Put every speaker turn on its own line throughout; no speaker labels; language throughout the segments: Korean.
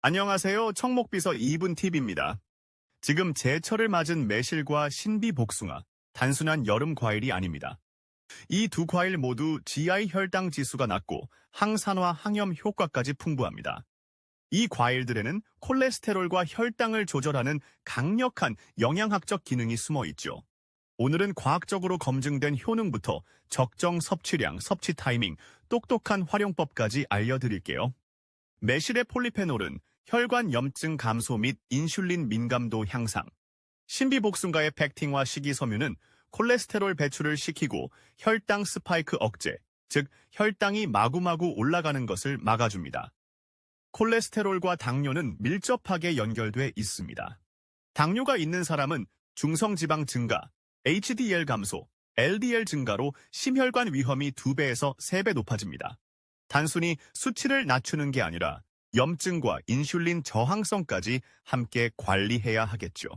안녕하세요. 청목비서 2분 팁입니다. 지금 제철을 맞은 매실과 신비 복숭아, 단순한 여름 과일이 아닙니다. 이 두 과일 모두 GI 혈당 지수가 낮고 항산화 항염 효과까지 풍부합니다. 이 과일들에는 콜레스테롤과 혈당을 조절하는 강력한 영양학적 기능이 숨어 있죠. 오늘은 과학적으로 검증된 효능부터 적정 섭취량, 섭취 타이밍, 똑똑한 활용법까지 알려드릴게요. 매실의 폴리페놀은 혈관 염증 감소 및 인슐린 민감도 향상, 신비복숭아의 팩틴과 식이섬유는 콜레스테롤 배출을 시키고 혈당 스파이크 억제, 즉 혈당이 마구마구 올라가는 것을 막아줍니다. 콜레스테롤과 당뇨는 밀접하게 연결돼 있습니다. 당뇨가 있는 사람은 중성지방 증가, HDL 감소, LDL 증가로 심혈관 위험이 2배에서 3배 높아집니다. 단순히 수치를 낮추는 게 아니라 염증과 인슐린 저항성까지 함께 관리해야 하겠죠.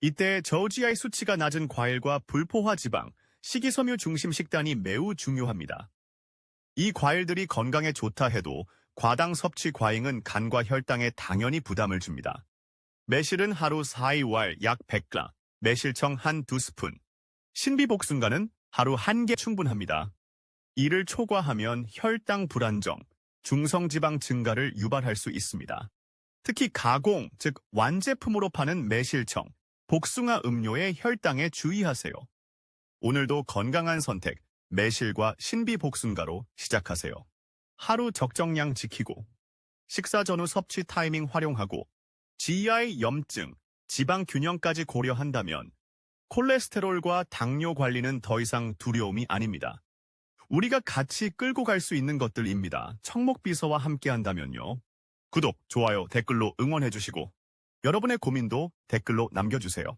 이때 저지아의 수치가 낮은 과일과 불포화 지방, 식이섬유 중심 식단이 매우 중요합니다. 이 과일들이 건강에 좋다 해도 과당 섭취 과잉은 간과 혈당에 당연히 부담을 줍니다. 매실은 하루 4이왈 약 100g, 매실청 한두 스푼, 신비복숭아는 하루 한 개 충분합니다. 이를 초과하면 혈당 불안정, 중성지방 증가를 유발할 수 있습니다. 특히 가공, 즉 완제품으로 파는 매실청, 복숭아 음료의 혈당에 주의하세요. 오늘도 건강한 선택, 매실과 신비복숭아로 시작하세요. 하루 적정량 지키고, 식사 전후 섭취 타이밍 활용하고, GI 염증, 지방 균형까지 고려한다면 콜레스테롤과 당뇨 관리는 더 이상 두려움이 아닙니다. 우리가 같이 끌고 갈 수 있는 것들입니다. 청목비서와 함께 한다면요. 구독, 좋아요, 댓글로 응원해주시고 여러분의 고민도 댓글로 남겨주세요.